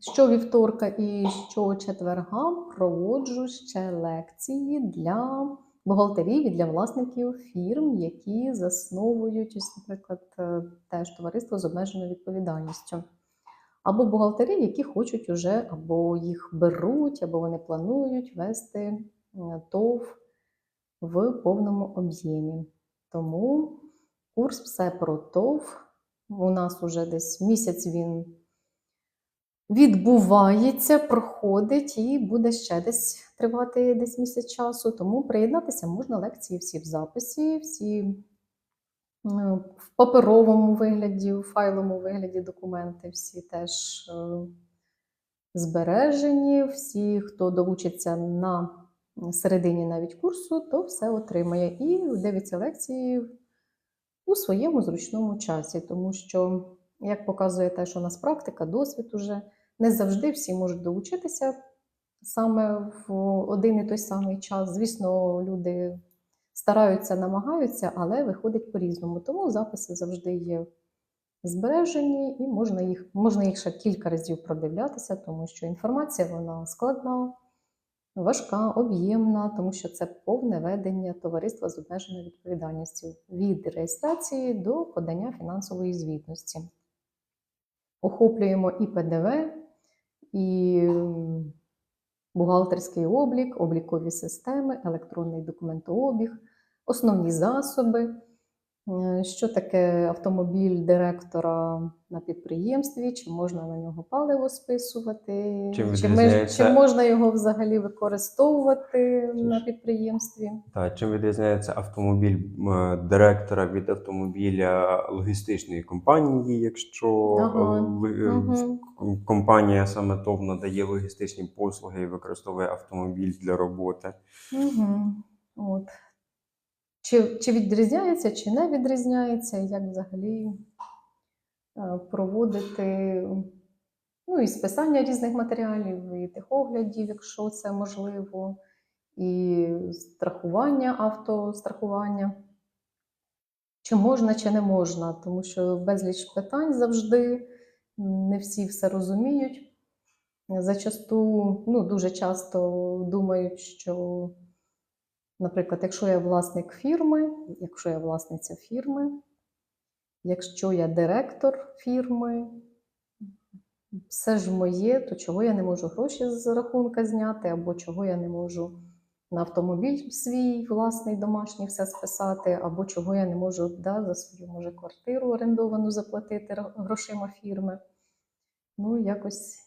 Щовівторка і щочетверга проводжу ще лекції для бухгалтерів і для власників фірм, які засновують, наприклад, е, теж товариство з обмеженою відповідальністю. Або бухгалтерів, які хочуть уже, або їх беруть, або вони планують вести е, ТОВ в повному об'ємі. Тому курс все про ТОВ. У нас уже десь місяць він відбувається, проходить і буде ще десь тривати десь місяць часу. Тому приєднатися можна лекції всі в записі, всі е, в паперовому вигляді, в файловому вигляді документи, всі теж е, збережені. Всі, хто долучиться на середині навіть курсу, то все отримає і дивиться лекції у своєму зручному часі, тому що, як показує те, що у нас практика, досвід уже не завжди всі можуть долучитися саме в один і той самий час. Звісно, люди стараються, намагаються, але виходить по-різному. Тому записи завжди є збережені, і можна їх, можна їх ще кілька разів продивлятися, тому що інформація вона складна. Важка, об'ємна, тому що це повне ведення товариства з обмеженою відповідальністю від реєстрації до подання фінансової звітності. Охоплюємо і ПДВ, і бухгалтерський облік, облікові системи, електронний документообіг, основні засоби. Е, Що таке автомобіль директора на підприємстві? Чи можна на нього паливо списувати? Чим чи, ми- чи можна його взагалі використовувати на підприємстві? Так, чим відрізняється автомобіль е, директора від автомобіля логістичної компанії, якщо Ага, е, в- компанія саме ТОВ надає логістичні послуги і використовує автомобіль для роботи. Угу. От. Чи, чи відрізняється, чи не відрізняється, як взагалі е, проводити ну, і списання різних матеріалів, і техоглядів, якщо це можливо, і страхування, автострахування. Чи можна, чи не можна, тому що безліч питань завжди, не всі все розуміють. Зачасту, ну, дуже часто думають, що, наприклад, якщо я власник фірми, якщо я власниця фірми, якщо я директор фірми, все ж моє, то чого я не можу гроші з рахунка зняти, або чого я не можу на автомобіль свій власний домашній все списати, або чого я не можу да, за свою може, квартиру орендовану заплатити грошима фірми. Ну, якось